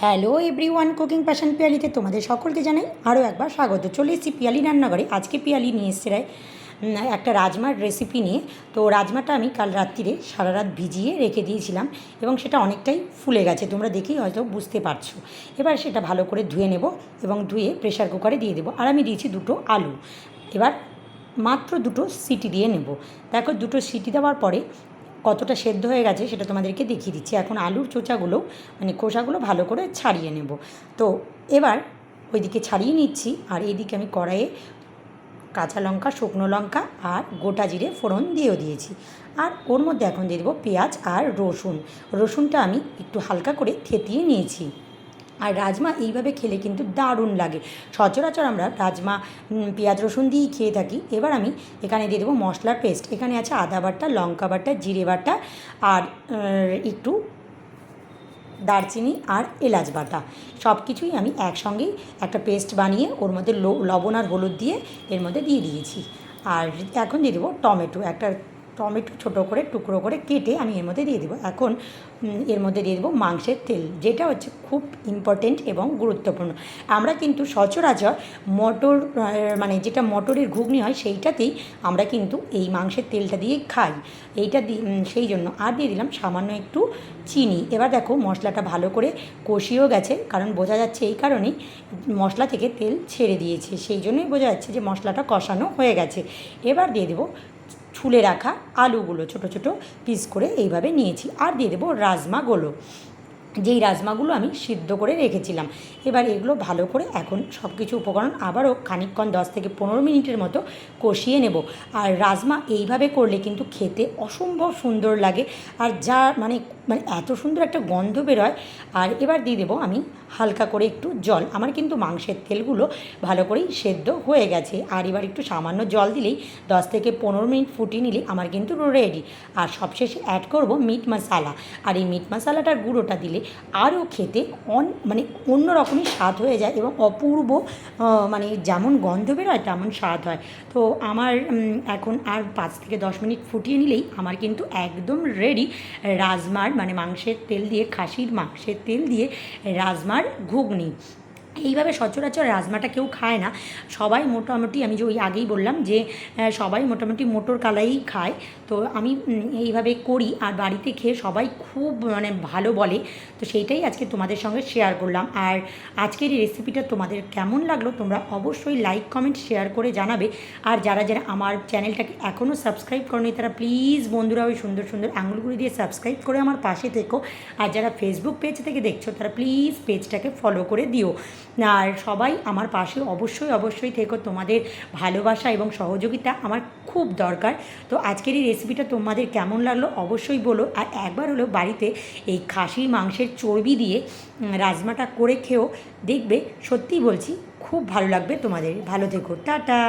Hello everyone cooking passion পিয়ালিতে তোমাদের সকলকে জানাই আরও একবার স্বাগত। চলে এসেছি পিয়ালি রান্নাঘরে। আজকে পিয়ালি নিয়ে এসছে একটা রাজমার রেসিপি নিয়ে। তো রাজমাটা আমি কাল রাত্রিরে সারা রাত ভিজিয়ে রেখে দিয়েছিলাম এবং সেটা অনেকটাই ফুলে গেছে। তোমরা দেখেই হয়তো বুঝতে পারছ। এবার সেটা ভালো করে ধুয়ে নেব এবং ধুয়ে প্রেশার কুকারে দিয়ে দেবো। আর আমি দিয়েছি দুটো আলু। এবার মাত্র দুটো সিটি দিয়ে নেব। দেখো দুটো সিটি দেওয়ার পরে কতটা সেদ্ধ হয়ে গেছে সেটা তোমাদেরকে দেখিয়ে দিচ্ছি। এখন আলুর চোচাগুলো মানে খোসাগুলো ভালো করে ছাড়িয়ে নেব। তো এবার ওইদিকে ছাড়িয়ে নিচ্ছি আর এইদিকে আমি কড়াইয়ে কাঁচা লঙ্কা, শুকনো লঙ্কা আর গোটা জিরে ফোড়ন দিয়েও দিয়েছি। আর ওর মধ্যে এখন দিয়ে দেবো পেঁয়াজ আর রসুন। রসুনটা আমি একটু হালকা করে থেতিয়ে নিয়েছি। আর রাজমা এইভাবে খেলে কিন্তু দারুণ লাগে। সচরাচর আমরা রাজমা পেঁয়াজ রসুন দিয়েই খেয়ে থাকি। এবার আমি এখানে দিয়ে দেবো মশলার পেস্ট। এখানে আছে আদা বাটা, লঙ্কা বাটা, জিরে বাটা আর একটু দারচিনি আর এলাচ বাটা। সব কিছুই আমি একসঙ্গেই একটা পেস্ট বানিয়ে ওর মধ্যে লবণ আর হলুদ দিয়ে এর মধ্যে দিয়ে দিয়েছি। আর এখন দিয়ে দেবো টমেটো। একটা টমেটো ছোটো করে, টুকরো করে কেটে আমি এর মধ্যে দিয়ে দেবো। এখন এর মধ্যে দিয়ে দেবো মাংসের তেল, যেটা হচ্ছে খুব ইম্পর্টেন্ট এবং গুরুত্বপূর্ণ। আমরা কিন্তু সচরাচর মটর মানে যেটা মটরের ঘুগনি হয়, সেইটাতেই আমরা কিন্তু এই মাংসের তেলটা দিয়ে খাই। এইটা সেই জন্য। আর দিয়ে দিলাম সামান্য একটু চিনি। এবার দেখো মশলাটা ভালো করে কষিয়েও গেছে, কারণ বোঝা যাচ্ছে এই কারণেই মশলা থেকে তেল ছেড়ে দিয়েছে। সেই জন্যই বোঝা যাচ্ছে যে মশলাটা কষানো হয়ে গেছে। এবার দিয়ে দেবো ছুলে রাখা আলুগুলো ছোট ছোট পিস করে এইভাবে নিয়েছি। আর দিয়ে দেবো রাজমাগুলো যেই রাজমাগুলো আমি সিদ্ধ করে রেখেছিলাম। এবার এগুলো ভালো করে এখন সব কিছু উপকরণ আবারও খানিকক্ষণ দশ থেকে পনেরো মিনিটের মতো কষিয়ে নেব। আর রাজমা এইভাবে করলে কিন্তু খেতে অসম্ভব সুন্দর লাগে। আর যা মানে মানে এত সুন্দর একটা গন্ধ বেরোয়। আর এবার দিয়ে দেবো আমি হালকা করে একটু জল। আমার কিন্তু মাংসের তেলগুলো ভালো করেই সেদ্ধ হয়ে গেছে। আর এবার একটু সামান্য জল দিলেই দশ থেকে পনেরো মিনিট ফুটিয়ে নিলে আমার কিন্তু রেডি আর সবশেষে অ্যাড করব মিট মশালা আর এই মিট মশালাটার গুঁড়োটা দিলে আরও খেতে অন মানে অন্য রকমই স্বাদ হয়ে যায় এবং অপূর্ব মানে যেমন গন্ধ বেরোয় তেমন স্বাদ হয়। তো আমার এখন আর পাঁচ থেকে দশ মিনিট ফুটিয়ে নিলেই আমার কিন্তু একদম রেডি রাজমার মানে মাংসের তেল দিয়ে, খাসির মাংসের তেল দিয়ে রাজমার ঘুগনি। এইভাবে সচরাচর রাজমাটা কেউ খায় না। সবাই মোটামুটি আমি যে ওই আগেই বললাম যে সবাই মোটামুটি মোটর কালাই খায়। তো আমি এইভাবে করি আর বাড়িতে খেয়ে সবাই খুব মানে ভালো বলে। তো সেইটাই আজকে তোমাদের সঙ্গে শেয়ার করলাম। আর আজকের এই রেসিপিটা তোমাদের কেমন লাগল তোমরা অবশ্যই লাইক কমেন্ট শেয়ার করে জানাবে। আর যারা যারা আমার চ্যানেলটাকে এখনও সাবস্ক্রাইব করনি, তারা প্লিজ বন্ধুরা ওই সুন্দর সুন্দর আঙুলগুলি দিয়ে সাবস্ক্রাইব করে আমার পাশে থেকো। আর যারা ফেসবুক পেজ থেকে দেখছ, তারা প্লিজ পেজটাকে ফলো করে দিও। আর সবাই আমার পাশে অবশ্যই অবশ্যই থেকো। তোমাদের ভালোবাসা এবং সহযোগিতা আমার খুব দরকার। তো আজকের এই রেসিপিটা তোমাদের কেমন লাগল অবশ্যই বলো। আর একবার হলো বাড়িতে এই খাসির মাংসের চর্বি দিয়ে রাজমাটা করে খেয়েও দেখবে সত্যিই বলছি, খুব ভালো লাগবে তোমাদের। ভালো থেকো। টাটা!